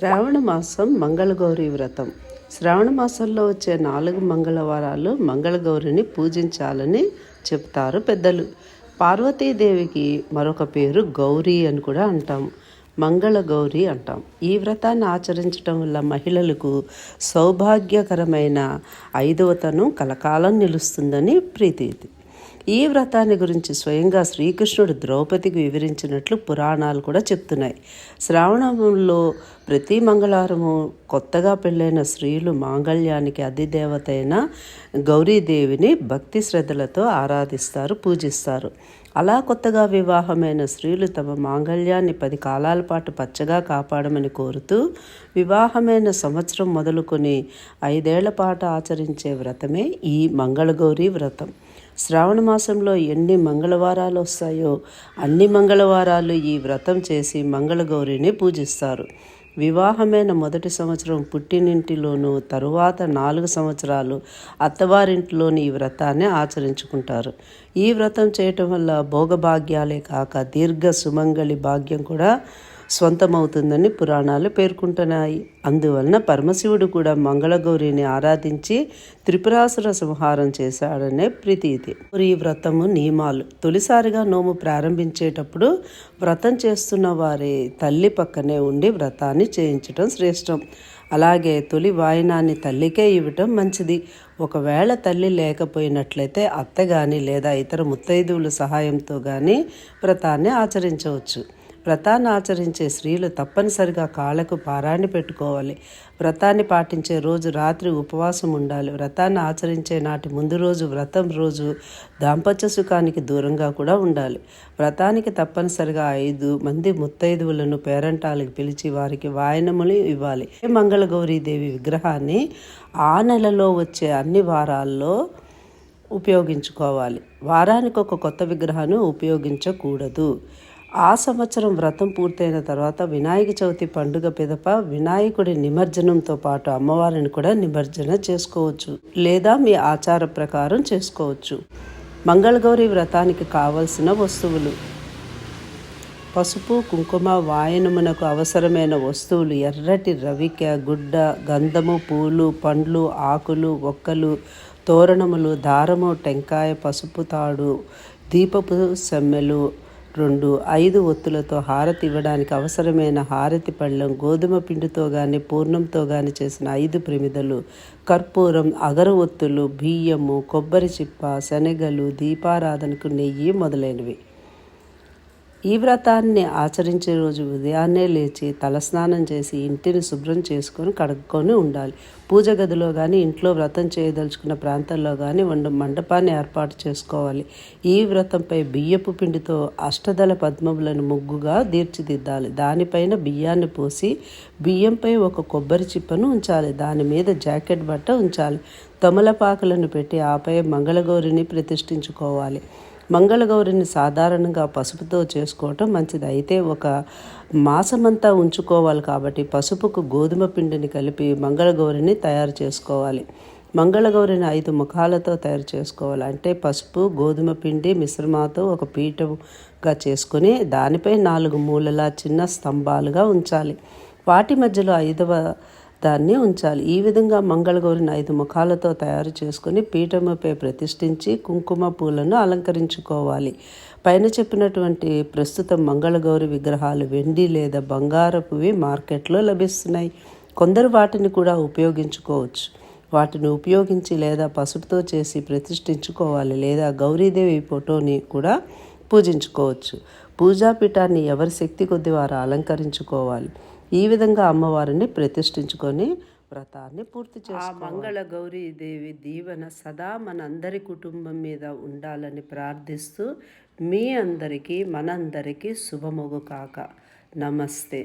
శ్రావణ మాసం మంగళగౌరి వ్రతం. శ్రావణ మాసంలో వచ్చే నాలుగు మంగళవారాలు మంగళగౌరిని పూజించాలని చెప్తారు పెద్దలు. పార్వతీదేవికి మరొక పేరు గౌరీ అని కూడా అంటాం. మంగళ గౌరి అంటాం. ఈ వ్రతాన్ని ఆచరించడం వల్ల మహిళలకు సౌభాగ్యకరమైన ఐదవతనం కలకాలం నిలుస్తుందని ప్రీతి. ఈ వ్రతాన్ని గురించి స్వయంగా శ్రీకృష్ణుడు ద్రౌపదికి వివరించినట్లు పురాణాలు కూడా చెప్తున్నాయి. శ్రావణంలో ప్రతి మంగళవారము కొత్తగా పెళ్ళైన స్త్రీలు మాంగళ్యానికి అధిదేవత అయిన గౌరీదేవిని భక్తి శ్రద్ధలతో ఆరాధిస్తారు పూజిస్తారు. అలా కొత్తగా వివాహమైన స్త్రీలు తమ మాంగళ్యాన్ని పది కాలాల పాటు పచ్చగా కాపాడమని కోరుతూ వివాహమైన సంవత్సరం మొదలుకొని ఐదేళ్ళ పాటు ఆచరించే వ్రతమే ఈ మంగళగౌరి వ్రతం. శ్రావణ మాసంలో ఎన్ని మంగళవారాలు వస్తాయో అన్ని మంగళవారాలు ఈ వ్రతం చేసి మంగళగౌరిని పూజిస్తారు. వివాహమైన మొదటి సంవత్సరం పుట్టినింటిలోనూ తరువాత నాలుగు సంవత్సరాలు అత్తవారింటిలోని ఈ వ్రతాన్ని ఆచరించుకుంటారు. ఈ వ్రతం చేయటం వల్ల భోగభాగ్యాలే కాక దీర్ఘ సుమంగళి భాగ్యం కూడా స్వంతమవుతుందని పురాణాలు పేర్కొంటున్నాయి. అందువలన పరమశివుడు కూడా మంగళగౌరిని ఆరాధించి త్రిపురాసుర సంహారం చేశాడనే ప్రతీతి. ఈ వ్రతము నియమాలు. తొలిసారిగా నోము ప్రారంభించేటప్పుడు వ్రతం చేస్తున్న వారి తల్లి పక్కనే ఉండి వ్రతాన్ని చేయించడం శ్రేష్టం. అలాగే తొలి వాయినాన్ని తల్లికే ఇవ్వటం మంచిది. ఒకవేళ తల్లి లేకపోయినట్లయితే అత్త కానీ లేదా ఇతర ముత్తైదువుల సహాయంతో కానీ వ్రతాన్ని ఆచరించవచ్చు. వ్రతాన్ని ఆచరించే స్త్రీలు తప్పనిసరిగా కాళ్ళకు పారాన్ని పెట్టుకోవాలి. వ్రతాన్ని పాటించే రోజు రాత్రి ఉపవాసం ఉండాలి. వ్రతాన్ని ఆచరించే నాటి ముందు రోజు వ్రతం రోజు దాంపత్య సుఖానికి దూరంగా కూడా ఉండాలి. వ్రతానికి తప్పనిసరిగా ఐదు మంది ముత్తైదువులను పేరంటాలకు పిలిచి వారికి వాయనములు ఇవ్వాలి. మంగళగౌరీదేవి విగ్రహాన్ని ఆ నెలలో వచ్చే అన్ని వారాల్లో ఉపయోగించుకోవాలి. వారానికి ఒక కొత్త విగ్రహాన్ని ఉపయోగించకూడదు. ఆ సంవత్సరం వ్రతం పూర్తయిన తర్వాత వినాయక చవితి పండుగ పిదప వినాయకుడి నిమజ్జనంతో పాటు అమ్మవారిని కూడా నిమజ్జన చేసుకోవచ్చు లేదా మీ ఆచార ప్రకారం చేసుకోవచ్చు. మంగళగౌరి వ్రతానికి కావలసిన వస్తువులు. పసుపు కుంకుమ వాయనమునకు అవసరమైన వస్తువులు ఎర్రటి రవిక గుడ్డ గంధము పూలు పండ్లు ఆకులు ఒక్కలు తోరణములు దారము టెంకాయ పసుపు తాడు దీపపు సెమ్మెలు రెండు ఐదు ఒత్తులతో హారతి ఇవ్వడానికి అవసరమైన హారతి పళ్ళం గోధుమ పిండితో కానీ పూర్ణంతో కానీ చేసిన ఐదు ప్రమిదలు. కర్పూరం అగరు ఒత్తులు బియ్యము కొబ్బరి చిప్ప శనగలు దీపారాధనకు నెయ్యి మొదలైనవి. ఈ వ్రతాన్ని ఆచరించే రోజు ఉదయాన్నే లేచి తలస్నానం చేసి ఇంటిని శుభ్రం చేసుకొని కడుక్కొని ఉండాలి. పూజ గదిలో కానీ ఇంట్లో వ్రతం చేయదలుచుకున్న ప్రాంతాల్లో కానీ వండు మండపాన్ని ఏర్పాటు చేసుకోవాలి. ఈ వ్రతంపై బియ్యపు పిండితో అష్టదళ పద్మములను ముగ్గుగా తీర్చిదిద్దాలి. దానిపైన బియ్యాన్ని పోసి బియ్యంపై ఒక కొబ్బరి చిప్పను ఉంచాలి. దాని మీద జాకెట్ బట్ట ఉంచాలి. తమలపాకులను పెట్టి ఆపై మంగళగౌరిని ప్రతిష్ఠించుకోవాలి. మంగళగౌరిని సాధారణంగా పసుపుతో చేసుకోవటం మంచిది. అయితే ఒక మాసమంతా ఉంచుకోవాలి కాబట్టి పసుపుకు గోధుమ పిండిని కలిపి మంగళగౌరిని తయారు చేసుకోవాలి. మంగళగౌరిని ఐదు ముఖాలతో తయారు చేసుకోవాలి. అంటే పసుపు గోధుమ పిండి మిశ్రమాతో ఒక పీఠంగా చేసుకుని దానిపై నాలుగు మూలల చిన్న స్తంభాలుగా ఉంచాలి. వాటి మధ్యలో ఐదవ దాన్ని ఉంచాలి. ఈ విధంగా మంగళగౌరిని ఐదు ముఖాలతో తయారు చేసుకుని పీఠముపై ప్రతిష్ఠించి కుంకుమ పూలను అలంకరించుకోవాలి. పైన చెప్పినటువంటి ప్రస్తుతం మంగళగౌరి విగ్రహాలు వెండి లేదా బంగారపువి మార్కెట్లో లభిస్తున్నాయి. కొందరు వాటిని కూడా ఉపయోగించుకోవచ్చు. వాటిని ఉపయోగించి లేదా పసుపుతో చేసి ప్రతిష్ఠించుకోవాలి లేదా గౌరీదేవి ఫోటోని కూడా పూజించుకోవచ్చు. పూజాపీఠాన్ని ఎవరి శక్తి కొద్ది వారు అలంకరించుకోవాలి. ఈ విధంగా అమ్మవారిని ప్రతిష్ఠించుకొని వ్రతాన్ని పూర్తి చేసి మంగళ గౌరీ దేవి దీవెన సదా మనందరి కుటుంబం మీద ఉండాలని ప్రార్థిస్తూ మీ అందరికీ మనందరికీ శుభముగు కాక. నమస్తే.